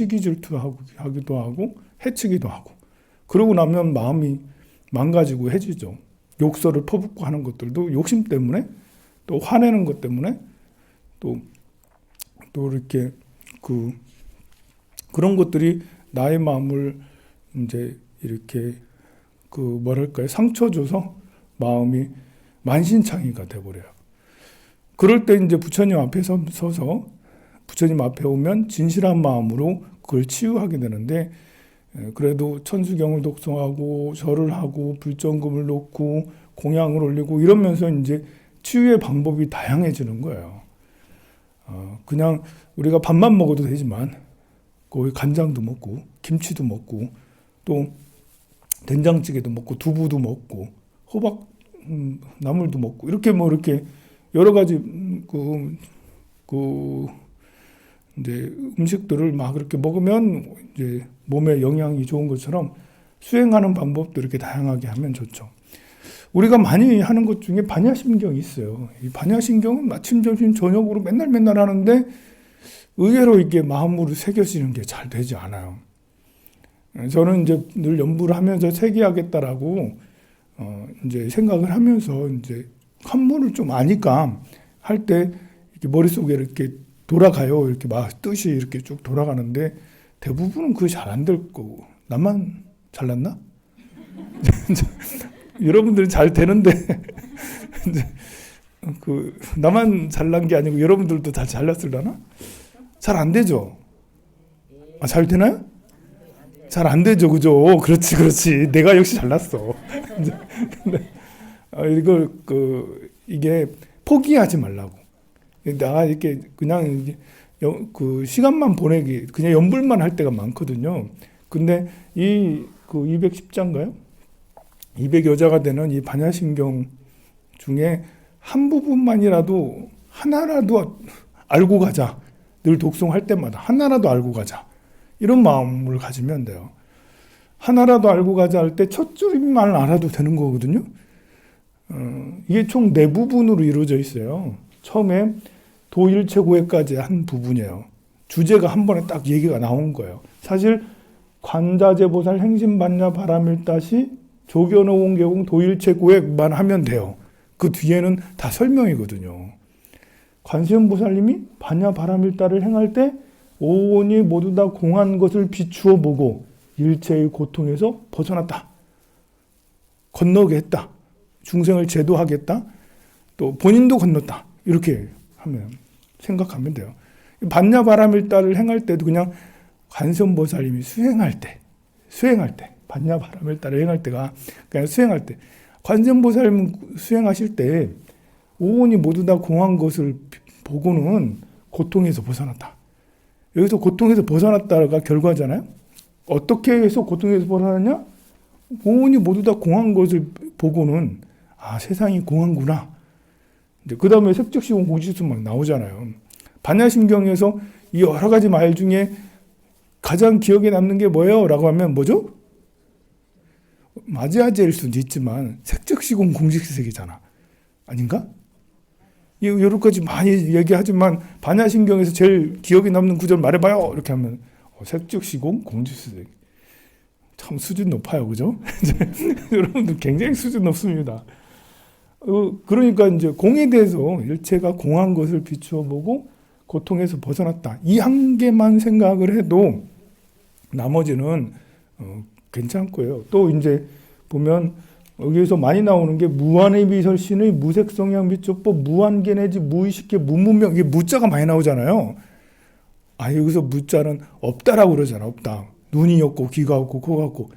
시기 질투하기도 하고 해치기도 하고 그러고 나면 마음이 망가지고 해지죠. 욕설을 퍼붓고 하는 것들도 욕심 때문에 또 화내는 것 때문에 또 또 이렇게 그 그런 것들이 나의 마음을 이제 이렇게 그 뭐랄까요 상처 줘서 마음이 만신창이가 돼버려요. 그럴 때 이제 부처님 앞에 서- 서서 부처님 앞에 오면 진실한 마음으로 그걸 치유하게 되는데 에, 그래도 천수경을 독송하고 절을 하고 불정금을 놓고 공양을 올리고 이러면서 이제 치유의 방법이 다양해지는 거예요. 어, 그냥 우리가 밥만 먹어도 되지만 거기 간장도 먹고 김치도 먹고 또 된장찌개도 먹고 두부도 먹고 호박 음, 나물도 먹고 이렇게 뭐 이렇게 여러 가지 음, 그, 그 이제 음식들을 막 이렇게 먹으면 이제 몸에 영양이 좋은 것처럼 수행하는 방법도 이렇게 다양하게 하면 좋죠. 우리가 많이 하는 것 중에 반야심경이 있어요. 이 반야심경은 아침, 점심, 저녁으로 맨날 맨날 하는데 의외로 이게 마음으로 새겨지는 게 잘 되지 않아요. 저는 이제 늘 연구를 하면서 새기하겠다라고 어 이제 생각을 하면서 이제 한문을 좀 아니까 할 때 이렇게 머릿속에 이렇게 돌아가요. 이렇게 막 뜻이 이렇게 쭉 돌아가는데 대부분은 그게 잘 안 될 거고 나만 잘났나? 여러분들이 잘 되는데 그 나만 잘난 게 아니고 여러분들도 다 잘났을라나? 잘 안 되죠. 아, 잘 되나요? 잘 안 되죠, 그죠? 그렇지, 그렇지. 내가 역시 잘났어. 근데 아, 이걸 그 이게 포기하지 말라고. 나 이렇게 그냥 그 시간만 보내기 그냥 연불만 할 때가 많거든요. 근데 이 그 210자인가요? 200여자가 되는 이 반야신경 중에 한 부분만이라도 하나라도 알고 가자. 늘 독송할 때마다 하나라도 알고 가자. 이런 마음을 가지면 돼요. 하나라도 알고 가자 할 때 첫 줄만 알아도 되는 거거든요. 어, 이게 총 네 부분으로 이루어져 있어요. 처음에 도일체고해까지 한 부분이에요. 주제가 한 번에 딱 얘기가 나온 거예요. 사실 관자재 보살 행신반야 바람일다시 조견호공개공 도일체고액만 하면 돼요. 그 뒤에는 다 설명이거든요. 관세음 보살님이 반야 바람일다를 행할 때 오온이 모두 다 공한 것을 비추어 보고 일체의 고통에서 벗어났다. 건너게 했다. 중생을 제도하겠다. 또 본인도 건넜다. 이렇게 하면 생각하면 돼요. 반야 바람일다를 행할 때도 그냥 관세음보살님이 수행할 때, 수행할 때, 반야 바람일다를 행할 때가 그냥 수행할 때, 관세음보살님 수행하실 때 오온이 모두 다 공한 것을 보고는 고통에서 벗어났다. 여기서 고통에서 벗어났다가 결과잖아요. 어떻게 해서 고통에서 벗어났냐? 오온이 모두 다 공한 것을 보고는 아 세상이 공한구나. 이제 그 다음에 색적시공 공지수 막 나오잖아요. 반야심경에서 이 여러 가지 말 중에 가장 기억에 남는 게 뭐예요? 라고 하면 뭐죠? 마지아제일 수도 있지만 색적시공 공직색이잖아. 아닌가? 이 여러 가지 많이 얘기하지만 반야신경에서 제일 기억에 남는 구절 말해봐요. 이렇게 하면 어, 색적시공 공직색. 참 수준 높아요, 그죠? 여러분들 굉장히 수준 높습니다. 어, 그러니까 이제 공에 대해서 일체가 공한 것을 비추어 보고 고통에서 벗어났다. 이 한 개만 생각을 해도 나머지는 어, 괜찮고요. 또 이제 보면 여기에서 많이 나오는 게 무한의 미설신의 무색성향 미조법 무한계 내지 무의식계 무문명 이게 무자가 많이 나오잖아요. 아 여기서 무자는 없다라고 그러잖아. 없다. 눈이 없고 귀가 없고 코가 없고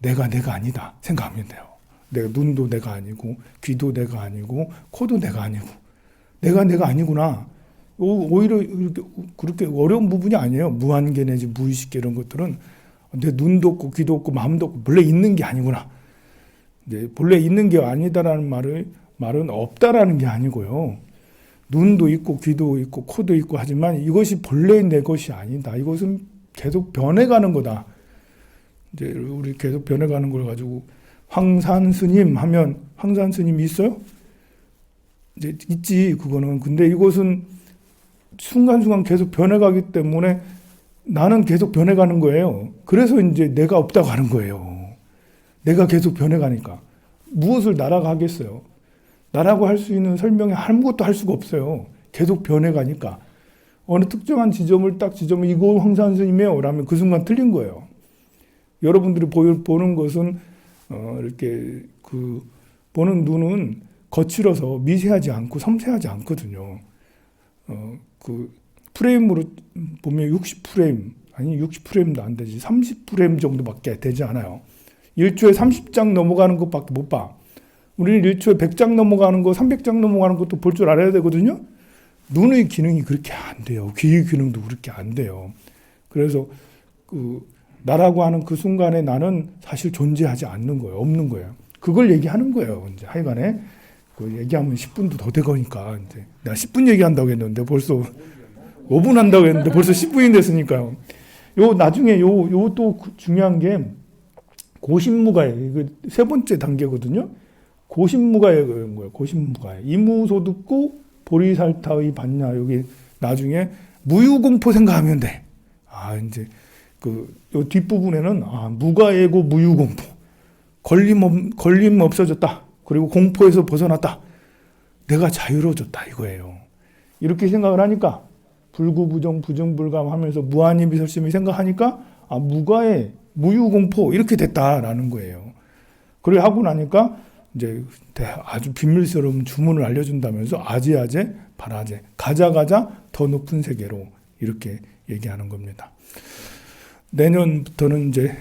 내가 내가 아니다 생각하면 돼요. 내가 눈도 내가 아니고 귀도 내가 아니고 코도 내가 아니고 내가 내가 아니구나. 오- 오히려 이렇게 그렇게 어려운 부분이 아니에요. 무한계 내지 무의식계 이런 것들은 내 눈도 없고 귀도 없고 마음도 없고 본래 있는 게 아니구나. 이제 본래 있는 게 아니다라는 말을 말은 없다라는 게 아니고요. 눈도 있고 귀도 있고 코도 있고 하지만 이것이 본래 내 것이 아니다. 이것은 계속 변해가는 거다. 이제 우리 계속 변해가는 걸 가지고 황산 스님 하면 황산 스님 있어요? 있지 그거는 근데 이것은 순간순간 계속 변해가기 때문에 나는 계속 변해가는 거예요. 그래서 이제 내가 없다고 하는 거예요. 내가 계속 변해가니까 무엇을 나라가 하겠어요? 나라고 할 수 있는 설명이 아무것도 할 수가 없어요. 계속 변해가니까 어느 특정한 지점을 딱 지점을 이거 황산 스님이에요. 라면 그 순간 틀린 거예요. 여러분들이 보- 보는 것은 어, 이렇게 그 보는 눈은 거칠어서 미세하지 않고 섬세하지 않거든요. 어, 그 프레임으로 보면 60프레임 아니 60프레임도 안 되지 30프레임 정도밖에 되지 않아요. 1초에 30장 넘어가는 것밖에 못 봐. 우리는 1초에 100장 넘어가는 거, 300장 넘어가는 것도 볼 줄 알아야 되거든요. 눈의 기능이 그렇게 안 돼요. 귀의 기능도 그렇게 안 돼요. 그래서 그 나라고 하는 그 순간에 나는 사실 존재하지 않는 거예요. 없는 거예요. 그걸 얘기하는 거예요. 이제 하여간에 그 얘기하면 10분도 더 되거니까 이제 내가 10분 얘기한다고 했는데 벌써 5분 한다고 했는데 벌써 10분이 됐으니까요. 요 나중에 요 요 또 중요한 게 고신무가에 이거 세 번째 단계거든요. 고신무가에 그런 거예요. 고신무가에 이무소득고 보리살타의 반야 여기 나중에 무유공포 생각하면 돼. 아 이제 그요 뒷부분에는 아 무가예고 무유공포 걸림 없, 걸림 없어졌다. 그리고 공포에서 벗어났다. 내가 자유로워졌다 이거예요. 이렇게 생각을 하니까 불구부정 부정불감하면서 무한히 미설심이 생각하니까 아 무가에 무유공포 이렇게 됐다라는 거예요. 그래 하고 나니까 이제 대- 아주 비밀스러운 주문을 알려준다면서 아제아제 바라제 가자 가자 더 높은 세계로 이렇게 얘기하는 겁니다. 내년부터는 이제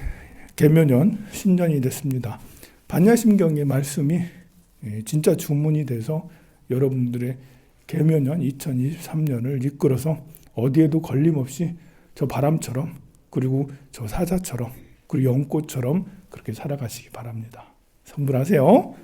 개묘년 신년이 됐습니다. 반야심경의 말씀이 예, 진짜 주문이 돼서 여러분들의 개묘년 2023년을 이끌어서 어디에도 걸림없이 저 바람처럼 그리고 저 사자처럼 그리고 연꽃처럼 그렇게 살아가시기 바랍니다. 선물하세요.